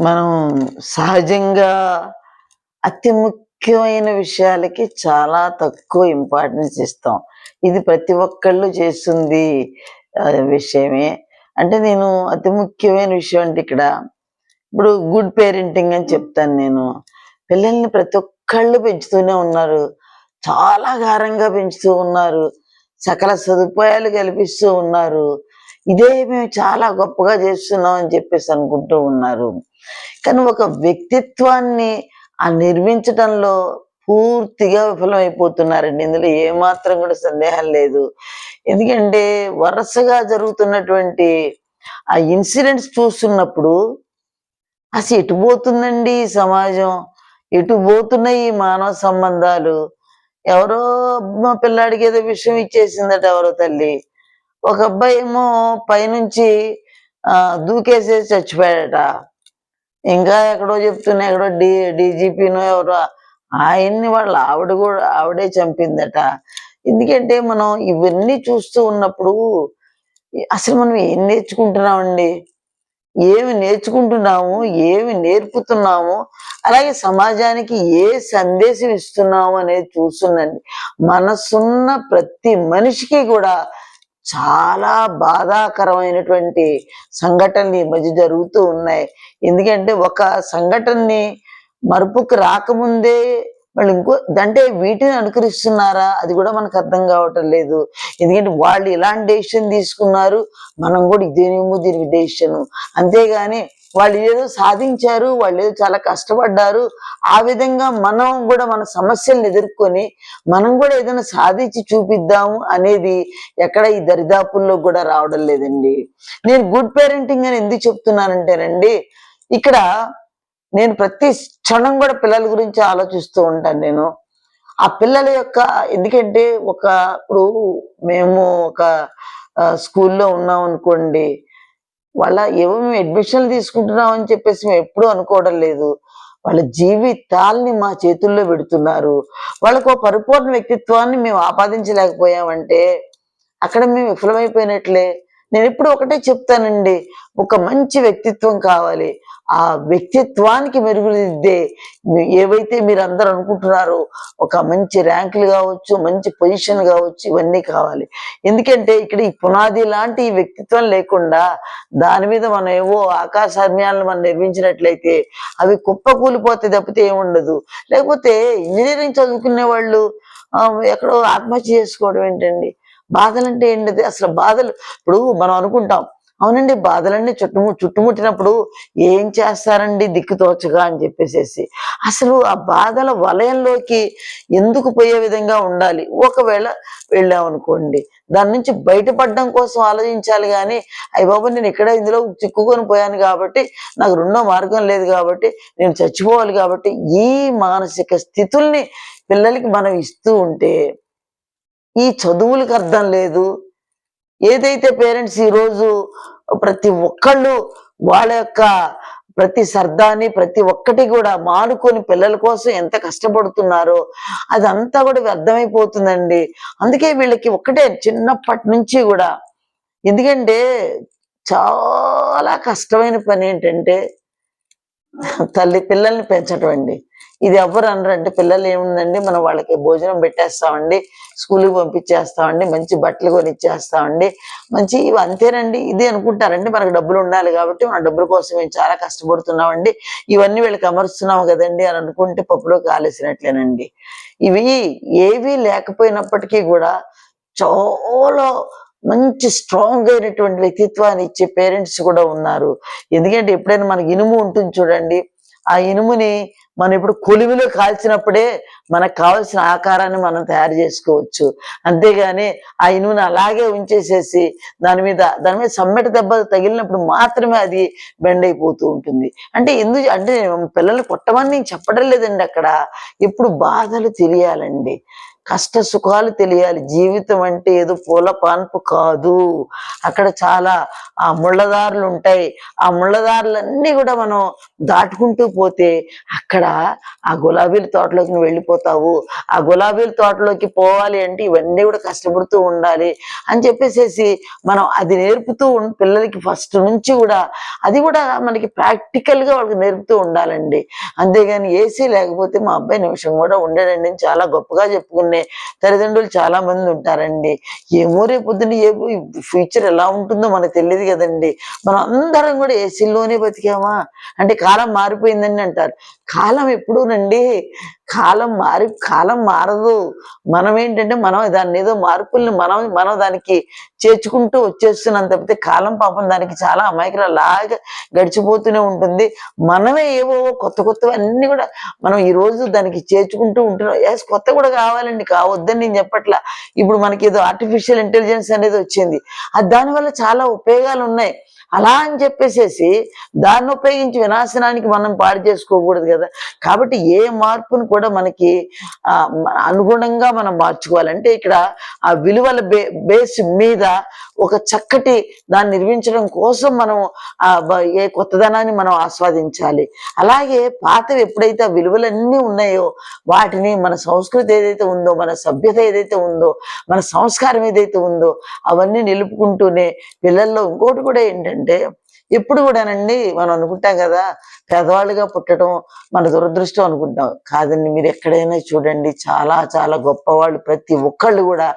మనం సహజంగా అతి ముఖ్యమైన విషయాలకి చాలా తక్కువ ఇంపార్టెన్స్ ఇస్తాం. ఇది ప్రతి ఒక్కళ్ళు చేస్తుంది విషయమే. అంటే నేను అతి ముఖ్యమైన విషయం అంటే ఇక్కడ ఇప్పుడు గుడ్ పేరెంటింగ్ అని చెప్తాను నేను. పిల్లల్ని ప్రతి ఒక్కళ్ళు పెంచుతూనే ఉన్నారు. చాలా గారంగా పెంచుతూ ఉన్నారు. సకల సదుపాయాలు కల్పిస్తూ ఉన్నారు. ఇదే మేము చాలా గొప్పగా చేస్తున్నాం అని చెప్పేసి అనుకుంటూ ఉన్నారు. కానీ ఒక వ్యక్తిత్వాన్ని ఆ నిర్మించడంలో పూర్తిగా విఫలమైపోతున్నారండి. ఇందులో ఏమాత్రం కూడా సందేహం లేదు. ఎందుకంటే వరుసగా జరుగుతున్నటువంటి ఆ ఇన్సిడెంట్స్ చూస్తున్నప్పుడు అసలు ఎటు పోతుందండి ఈ సమాజం? ఎటు పోతున్నాయి ఈ మానవ సంబంధాలు? ఎవరో మా పిల్లాడికి ఏదో విషయం ఇచ్చేసిందట ఎవరో తల్లి. ఒక అబ్బాయి ఏమో పైనుంచి దూకేసేసి చచ్చిపోయాడట. ఇంకా ఎక్కడో చెప్తున్నా ఎక్కడో డి డీజీపీనో ఎవరో ఆయన్ని వాళ్ళ ఆవిడ కూడా ఆవిడే చంపిందట. ఎందుకంటే మనం ఇవన్నీ చూస్తూ ఉన్నప్పుడు అసలు మనం ఏం నేర్చుకుంటున్నామండి? ఏమి నేర్చుకుంటున్నాము? ఏమి నేర్పుతున్నాము? అలాగే సమాజానికి ఏ సందేశం ఇస్తున్నాము అనేది చూస్తుందండి. మనసున్న ప్రతి మనిషికి కూడా చాలా బాధాకరమైనటువంటి సంఘటనలు ఈ మధ్య జరుగుతూ ఉన్నాయి. ఎందుకంటే ఒక సంఘటనని మరుపుకు రాకముందే వాళ్ళు ఇంకో అంటే వీటిని అనుకరిస్తున్నారా? అది కూడా మనకు అర్థం కావటం లేదు. ఎందుకంటే వాళ్ళు ఇలాంటి డెసిషన్ తీసుకున్నారు మనం కూడా ఇదేనేమో దీనికి డెసిషన్. అంతేగాని వాళ్ళు ఏదో సాధించారు వాళ్ళు ఏదో చాలా కష్టపడ్డారు. ఆ విధంగా మనం కూడా మన సమస్యలను ఎదుర్కొని మనం కూడా ఏదైనా సాధించి చూపిద్దాము అనేది ఎక్కడ ఈ దరిదాపుల్లో కూడా రావడం లేదండి. నేను గుడ్ పేరెంటింగ్ అని ఎందుకు చెప్తున్నానంటేనండి ఇక్కడ నేను ప్రతి క్షణం కూడా పిల్లల గురించి ఆలోచిస్తూ ఉంటాను నేను. ఆ పిల్లల యొక్క ఎందుకంటే ఒక ఇప్పుడు మేము ఒక స్కూల్లో ఉన్నాం అనుకోండి వాళ్ళ ఏవో మేము అడ్మిషన్లు తీసుకుంటున్నాం అని చెప్పేసి మేము ఎప్పుడూ అనుకోవడం లేదు. వాళ్ళ జీవితాల్ని మా చేతుల్లో పెడుతున్నారు. వాళ్ళకు ఒక పరిపూర్ణ వ్యక్తిత్వాన్ని మేము ఆపాదించలేకపోయామంటే అక్కడ మేము విఫలమైపోయినట్లే. నేను ఎప్పుడు ఒకటే చెప్తానండి. ఒక మంచి వ్యక్తిత్వం కావాలి. ఆ వ్యక్తిత్వానికి మెరుగుదిద్దే ఏవైతే మీరు అందరూ అనుకుంటున్నారో ఒక మంచి ర్యాంకులు కావచ్చు మంచి పొజిషన్ కావచ్చు ఇవన్నీ కావాలి. ఎందుకంటే ఇక్కడ ఈ పునాది లాంటి వ్యక్తిత్వం లేకుండా దాని మీద మనం ఏవో ఆకాశాన్యాలను మనం నిర్మించినట్లయితే అవి కుప్పకూలిపోతే తప్పితే ఏముండదు. లేకపోతే ఇంజనీరింగ్ చదువుకునే వాళ్ళు ఎక్కడో ఆత్మహత్య చేసుకోవడం ఏంటండి? బాధలంటే ఏంటిది? అసలు బాధలు. ఇప్పుడు మనం అనుకుంటాం అవునండి బాధలన్నీ చుట్టుము చుట్టుముట్టినప్పుడు ఏం చేస్తారండి దిక్కు తోచగా అని చెప్పేసేసి. అసలు ఆ బాధల వలయంలోకి ఎందుకు పోయే విధంగా ఉండాలి? ఒకవేళ వెళ్ళామనుకోండి దాని నుంచి బయటపడడం కోసం ఆలోచించాలి కానీ అయ్య బాబు నేను ఇక్కడ ఇందులో చిక్కుకొని పోయాను కాబట్టి నాకు రెండో మార్గం లేదు కాబట్టి నేను చచ్చిపోవాలి కాబట్టి ఈ మానసిక స్థితుల్ని పిల్లలకి మనం ఇస్తూ ఉంటే ఈ చదువులకు అర్థం లేదు. ఏదైతే పేరెంట్స్ ఈరోజు ప్రతి ఒక్కళ్ళు వాళ్ళ యొక్క ప్రతి సర్దాన్ని ప్రతి ఒక్కటి కూడా మానుకొని పిల్లల కోసం ఎంత కష్టపడుతున్నారో అదంతా కూడా వ్యర్థమైపోతుందండి. అందుకే వీళ్ళకి ఒక్కటే చిన్నప్పటి నుంచి కూడా ఎందుకంటే చాలా కష్టమైన పని ఏంటంటే తల్లి పిల్లల్ని పెంచడం అండి. ఇది ఎవరు అనరు అంటే పిల్లలు ఏముందండి? మనం వాళ్ళకి భోజనం పెట్టేస్తామండి స్కూల్కి పంపించేస్తామండి మంచి బట్టలు కొనిచ్చేస్తామండి. మంచి ఇవి అంతేనండి ఇది అనుకుంటారండి మనకు డబ్బులు ఉండాలి కాబట్టి మన డబ్బుల కోసం మేము చాలా కష్టపడుతున్నామండి. ఇవన్నీ వీళ్ళకి అమరుస్తున్నాం కదండి అని అనుకుంటే పప్పులో కాలేసినట్లేనండి. ఇవి ఏవి లేకపోయినప్పటికీ కూడా చాలా మంచి స్ట్రాంగ్ అయినటువంటి వ్యక్తిత్వాన్ని ఇచ్చే పేరెంట్స్ కూడా ఉన్నారు. ఎందుకంటే ఎప్పుడైనా మనకి ఇనుము ఉంటుంది చూడండి ఆ ఇనుముని మనం ఇప్పుడు కొలిమిలో కాల్చినప్పుడే మనకు కావాల్సిన ఆకారాన్ని మనం తయారు చేసుకోవచ్చు. అంతేగాని ఆ ఇనుముని అలాగే ఉంచేసేసి దాని మీద దాని మీద సమ్మెట దెబ్బ తగిలినప్పుడు మాత్రమే అది బెండ్ అయిపోతూ ఉంటుంది. అంటే ఎందుకు అంటే పిల్లల్ని కొట్టమని నేను చెప్పడం లేదండి అక్కడ. ఇప్పుడు బాధలు తెలియాలండి. కష్ట సుఖాలు తెలియాలి. జీవితం అంటే ఏదో పూల పాన్పు కాదు. అక్కడ చాలా ఆ ముళ్ళదారులు ఉంటాయి. ఆ ముళ్ళదారులన్నీ కూడా మనం దాటుకుంటూ పోతే అక్కడ ఆ గులాబీల తోటలోకి నువ్వు వెళ్ళిపోతావు. ఆ గులాబీల తోటలోకి పోవాలి అంటే ఇవన్నీ కూడా కష్టపడుతూ ఉండాలి అని చెప్పేసేసి మనం అది నేర్పుతూ పిల్లలకి ఫస్ట్ నుంచి కూడా అది కూడా మనకి ప్రాక్టికల్గా వాళ్ళకి నేర్పుతూ ఉండాలండి. అంతేగాని ఏసీ లేకపోతే మా అబ్బాయి నిమిషం కూడా ఉండడండి చాలా గొప్పగా చెప్పుకునే తల్లిదండ్రులు చాలా మంది ఉంటారండి. ఏమో రేపు పొద్దున్న ఏ ఫ్యూచర్ ఎలా ఉంటుందో మనకు తెలియదు కదండి. మనం అందరం కూడా ఏసీలోనే బతికామా? అంటే కాలం మారిపోయిందని అంటారు. కాలం ఎప్పుడూనండి కాలం మారి కాలం మారదు. మనం ఏంటంటే మనం దాన్ని ఏదో మార్పుల్ని మనం మనం దానికి చేర్చుకుంటూ వచ్చేస్తున్నాం తప్పితే కాలం పాపం దానికి చాలా అమాయకులలాగా గడిచిపోతూనే ఉంటుంది. మనమే ఏవో కొత్త కొత్తవి అన్ని కూడా మనం ఈ రోజు దానికి చేర్చుకుంటూ ఉంటున్నాం. ఎస్ కొత్త కూడా కావాలండి కావద్దని నేను చెప్పట్లా. ఇప్పుడు మనకి ఏదో ఆర్టిఫిషియల్ ఇంటెలిజెన్స్ అనేది వచ్చింది. అది దానివల్ల చాలా ఉపయోగాలు ఉన్నాయి అలా అని చెప్పేసేసి దాన్ని ఉపయోగించి వినాశనానికి మనం పాడు చేసుకోకూడదు కదా. కాబట్టి ఏ మార్పును కూడా మనకి అనుగుణంగా మనం మార్చుకోవాలంటే ఇక్కడ ఆ విలువల బే బేస్ మీద ఒక చక్కటి దాన్ని నిర్మించడం కోసం మనం ఆ ఏ కొత్తదనాన్ని మనం ఆస్వాదించాలి. అలాగే పాతవి ఎప్పుడైతే ఆ విలువలన్నీ ఉన్నాయో వాటిని మన సంస్కృతి ఏదైతే ఉందో మన సభ్యత ఏదైతే ఉందో మన సంస్కారం ఏదైతే ఉందో అవన్నీ నిలుపుకుంటూనే పిల్లల్లో ఇంకోటి కూడా ఏంటంటే ఎప్పుడు కూడానండి మనం అనుకుంటాం కదా పేదవాళ్ళుగా పుట్టడం మన దురదృష్టం అనుకుంటాం. కాదండి మీరు ఎక్కడైనా చూడండి చాలా చాలా గొప్పవాళ్ళు ప్రతి ఒక్కళ్ళు కూడా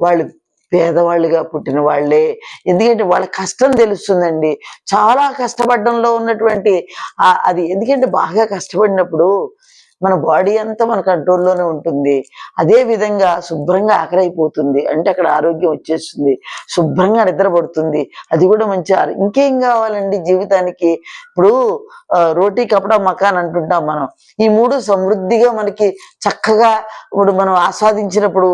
వాళ్ళు పేదవాళ్ళుగా పుట్టిన వాళ్ళే. ఎందుకంటే వాళ్ళ కష్టం తెలుస్తుందండి. చాలా కష్టపడడంలో ఉన్నటువంటి అది ఎందుకంటే బాగా కష్టపడినప్పుడు మన బాడీ అంతా మన కంట్రోల్లోనే ఉంటుంది. అదే విధంగా శుభ్రంగా ఆకరైపోతుంది. అంటే అక్కడ ఆరోగ్యం వచ్చేస్తుంది. శుభ్రంగా నిద్రపడుతుంది. అది కూడా మంచి ఇంకేం కావాలండి జీవితానికి? ఇప్పుడు రోటీ కపడా మకాన్ అంటుంటాం మనం. ఈ మూడు సమృద్ధిగా మనకి చక్కగా ఇప్పుడు మనం ఆస్వాదించినప్పుడు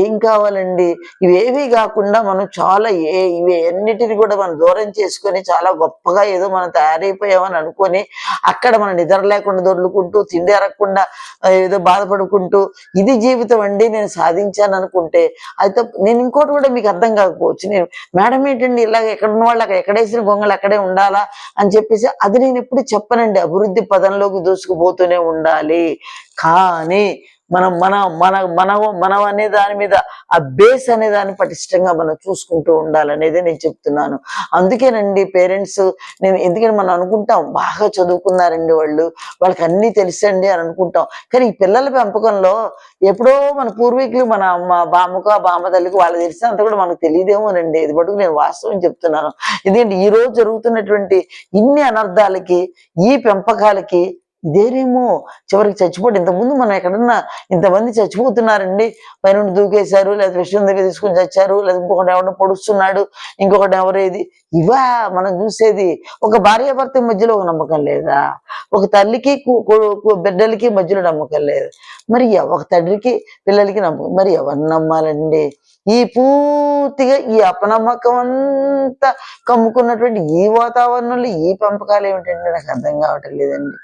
ఏం కావాలండి? ఇవేవి కాకుండా మనం చాలా ఏ ఇవి అన్నిటిని కూడా మనం దూరం చేసుకొని చాలా గొప్పగా ఏదో మనం తయారైపోయామని అనుకొని అక్కడ మనం నిద్ర లేకుండా దొర్లుకుంటూ తిండి అరగకుండా లేకుండా ఏదో బాధపడుకుంటూ ఇది జీవితం అండి నేను సాధించాను అనుకుంటే అయితే నేను ఇంకోటి కూడా మీకు అర్థం కాకపోవచ్చు. నేను మేడం ఏంటండి ఇలాగ ఎక్కడ ఉన్న వాళ్ళు అక్కడ ఎక్కడేసిన గొంగలు అక్కడే ఉండాలా? అని చెప్పేసి అది నేను ఎప్పుడు చెప్పనండి. అభివృద్ధి పదంలోకి దూసుకుపోతూనే ఉండాలి. కానీ మనం మన మన మన మనం అనే దాని మీద ఆ బేస్ అనే దాన్ని పటిష్టంగా మనం చూసుకుంటూ ఉండాలనేది నేను చెప్తున్నాను. అందుకేనండి పేరెంట్స్ నేను ఎందుకంటే మనం అనుకుంటాం బాగా చదువుకున్నారండి వాళ్ళు వాళ్ళకి అన్నీ తెలుసండి అని అనుకుంటాం. కానీ ఈ పిల్లల పెంపకంలో ఎప్పుడో మన పూర్వీకులు మన అమ్మ బామ్మకు బామ్మ తల్లికి వాళ్ళు తెలిసినంత కూడా మనకు తెలియదేమోనండి. ఇది మటుకు నేను వాస్తవం చెప్తున్నాను. ఎందుకంటే ఈ రోజు జరుగుతున్నటువంటి ఇన్ని అనర్థాలకి ఈ పెంపకాలకి ఇదేనేమో చివరికి చచ్చిపోతే ఇంతకుముందు మనం ఎక్కడన్నా ఇంతమంది చచ్చిపోతున్నారండి. పైన దూకేశారు లేదా విషయం దగ్గర తీసుకుని చచ్చారు లేదా ఇంకొకటి ఎవడో పొడుస్తున్నాడు ఇంకొకటి ఎవరేది. ఇవా మనం చూసేది ఒక భార్యాభర్త మధ్యలో ఒక నమ్మకం లేదా? ఒక తల్లికి బిడ్డలకి మధ్యలో నమ్మకం లేదు. మరి ఒక తండ్రికి పిల్లలకి నమ్మకం మరి ఎవరిని నమ్మాలండి? ఈ పూర్తిగా ఈ అపనమ్మకం అంతా కమ్ముకున్నటువంటి ఈ వాతావరణంలో ఈ పెంపకాలు ఏమిటంటే నాకు అర్థం కావటం లేదండి.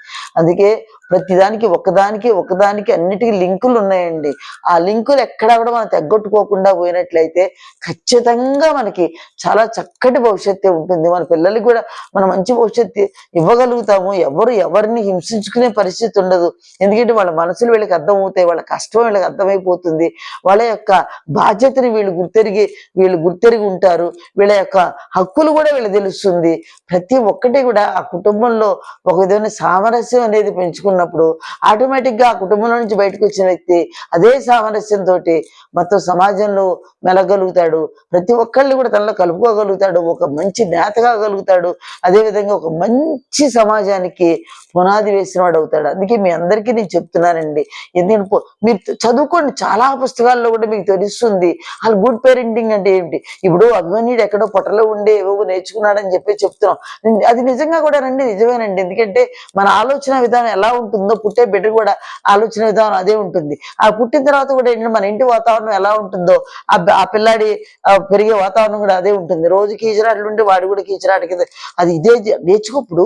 అందుకే ప్రతిదానికి ఒకదానికి ఒకదానికి అన్నిటికీ లింకులు ఉన్నాయండి. ఆ లింకులు ఎక్కడా కూడా మనం తెగ్గొట్టుకోకుండా పోయినట్లయితే ఖచ్చితంగా మనకి చాలా చక్కటి భవిష్యత్తు ఉంటుంది. మన పిల్లలకి కూడా మనం మంచి భవిష్యత్తు ఇవ్వగలుగుతాము. ఎవరు ఎవరిని హింసించుకునే పరిస్థితి ఉండదు. ఎందుకంటే వాళ్ళ మనసులు వీళ్ళకి అర్థమవుతాయి వాళ్ళ కష్టం వీళ్ళకి అర్థమైపోతుంది. వాళ్ళ యొక్క బాధ్యతని వీళ్ళు గుర్తెరిగి వీళ్ళు గుర్తెరిగి ఉంటారు. వీళ్ళ యొక్క హక్కులు కూడా వీళ్ళు తెలుస్తుంది. ప్రతి ఒక్కటి కూడా ఆ కుటుంబంలో ఒక విధమైన సామరస్యం అనేది పెంచుకున్నప్పుడు ఆటోమేటిక్గా ఆ కుటుంబంలో నుంచి బయటకు వచ్చిన వ్యక్తి అదే సామరస్యంతో మొత్తం సమాజంలో మెలగలుగుతాడు. ప్రతి ఒక్కళ్ళు కూడా తనలో కలుపుకోగలుగుతాడు. ఒక మంచి నేత కాగలుగుతాడు అదే విధంగా ఒక మంచి సమాజానికి పునాది వేసిన వాడు అవుతాడు. అందుకే మీ అందరికీ నేను చెప్తున్నానండి. ఎందుకంటే మీరు చదువుకోండి. చాలా పుస్తకాల్లో కూడా మీకు తెలుస్తుంది. వాళ్ళు గుడ్ పేరెంటింగ్ అంటే ఏంటి ఇప్పుడు అభిమన్యుడు ఎక్కడో పొట్టలో ఉండే ఏవో నేర్చుకున్నాడని చెప్పి చెప్తున్నాం. అది నిజంగా కూడా రండి. నిజమేనండి. ఎందుకంటే మన ఆలోచన విధానం ఎలా ఉంటుందో పుట్టే బిడ్డ కూడా ఆలోచన విధానం అదే ఉంటుంది. ఆ పుట్టిన తర్వాత కూడా ఏంటంటే మన ఇంటి వాతావరణం ఎలా ఉంటుందో ఆ ఆ పిల్లాడి పెరిగే వాతావరణం కూడా అదే ఉంటుంది. రోజు కీచరాటలు ఉంటే వాడు కూడా కీచరాట కింద అది ఇదే జ- నేర్చుకోప్పుడు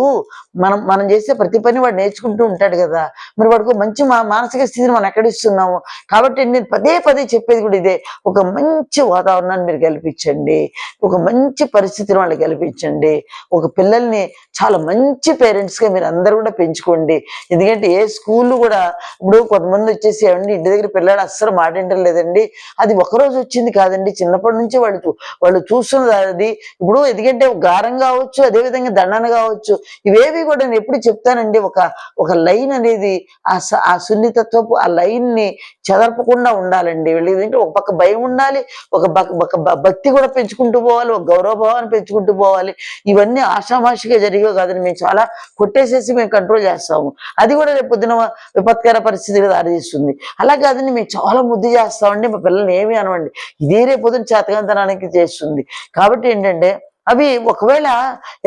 మనం మనం చేసే ప్రతి పని వాడు నేర్చుకుంటూ ఉంటాడు కదా. మరి వాడికి మంచి మా మానసిక స్థితిని మనం ఎక్కడ ఇస్తున్నాము? కాబట్టి నేను పదే పదే చెప్పేది కూడా ఇదే ఒక మంచి వాతావరణాన్ని మీరు కల్పించండి. ఒక మంచి పరిస్థితిని వాళ్ళకి కల్పించండి. ఒక పిల్లల్ని చాలా మంచి పేరెంట్స్గా మీరు అందరూ కూడా పెంచుకోండి. ఎందుకంటే ఏ స్కూల్ కూడా ఇప్పుడు కొంతమంది వచ్చేసి ఏమండి ఇంటి దగ్గర పిల్లాడు అస్సలు మాట లేదండి. అది ఒక రోజు వచ్చింది కాదండి. చిన్నప్పటి నుంచి వాళ్ళు వాళ్ళు చూస్తున్నది అది ఇప్పుడు ఎందుకంటే గారం కావచ్చు అదేవిధంగా దండన కావచ్చు ఇవేవి కూడా నేను ఎప్పుడు చెప్తానండి. ఒక ఒక లైన్ అనేది ఆ స- ఆ సున్నితత్వపు ఆ లైన్ని చెదరపకుండా ఉండాలండి. వీళ్ళు ఏంటంటే ఒక పక్క భయం ఉండాలి ఒక ఒక భక్తి కూడా పెంచుకుంటూ పోవాలి ఒక గౌరవభావాన్ని పెంచుకుంటూ పోవాలి. ఇవన్నీ ఆషామాషిగా జరిగేవి కాదని మేము చాలా కొట్టేసేసి మేము కంట్రోల్ చేస్తాం. చేస్తాము. అది కూడా రేపు పొద్దున విపత్కర పరిస్థితికి దారితీస్తుంది. అలా కాదని మేము చాలా ముద్దు చేస్తామండి. మా పిల్లల్ని ఏమి అనవండి. ఇదే రేపు పొద్దున చేతకంతనానికి చేస్తుంది. కాబట్టి ఏంటంటే అవి ఒకవేళ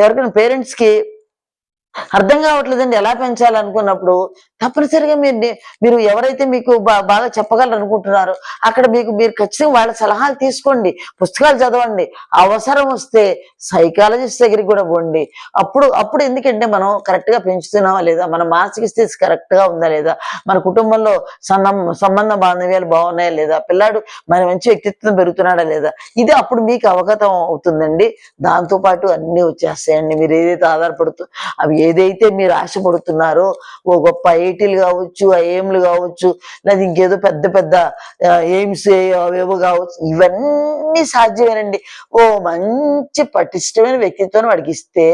ఎవరికైనా పేరెంట్స్కి అర్థం కావట్లేదండి ఎలా పెంచాలనుకున్నప్పుడు తప్పనిసరిగా మీరు మీరు ఎవరైతే మీకు బాగా చెప్పగలరు అనుకుంటున్నారో అక్కడ మీకు మీరు ఖచ్చితంగా వాళ్ళ సలహాలు తీసుకోండి పుస్తకాలు చదవండి. అవసరం వస్తే సైకాలజిస్ట్ దగ్గరికి కూడా పోండి. అప్పుడు అప్పుడు ఎందుకంటే మనం కరెక్ట్గా పెంచుతున్నామా లేదా? మన మానసిక స్థితి కరెక్ట్గా ఉందా లేదా? మన కుటుంబంలో సన్న సంబంధ బాంధవ్యాలు బాగున్నాయా లేదా? పిల్లాడు మన మంచి వ్యక్తిత్వం పెరుగుతున్నాడా లేదా? ఇది అప్పుడు మీకు అవగతం అవుతుందండి. దాంతో పాటు వచ్చేస్తాయండి. మీరు ఏదైతే ఆధారపడుతూ అవి ఏదైతే మీరు ఆశపడుతున్నారో ఓ గొప్ప ఐఐటీలు కావచ్చు ఐఏఎంలు కావచ్చు లేదా ఇంకేదో పెద్ద పెద్ద ఎయిమ్స్ అవేవో కావచ్చు ఇవన్నీ సాధ్యమేనండి. ఓ మంచి పటిష్టమైన వ్యక్తిత్వాన్ని వాడికి ఇస్తే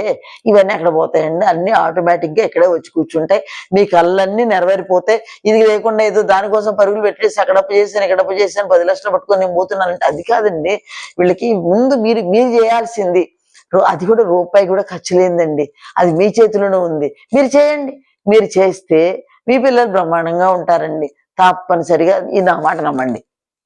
ఇవన్నీ అక్కడ పోతాయండి? అన్ని ఆటోమేటిక్గా ఇక్కడే వచ్చి కూర్చుంటాయి. మీ కళ్ళన్నీ నెరవేరిపోతాయి. ఇది లేకుండా ఏదో దానికోసం పరుగులు పెట్టేసి అక్కడప్పు చేశాను ఇక్కడప్పు చేశాను పది లక్షలు పట్టుకొని నేను పోతున్నానంటే అది కాదండి. వీళ్ళకి ముందు మీరు మీరు చేయాల్సింది అది కూడా రూపాయి కూడా ఖర్చు లేదండి అది మీ చేతిలోనే ఉంది. మీరు చేయండి. మీరు చేస్తే మీ పిల్లలు బ్రహ్మాండంగా ఉంటారండి. తప్పనిసరిగా ఇది నా మాట నమ్మండి.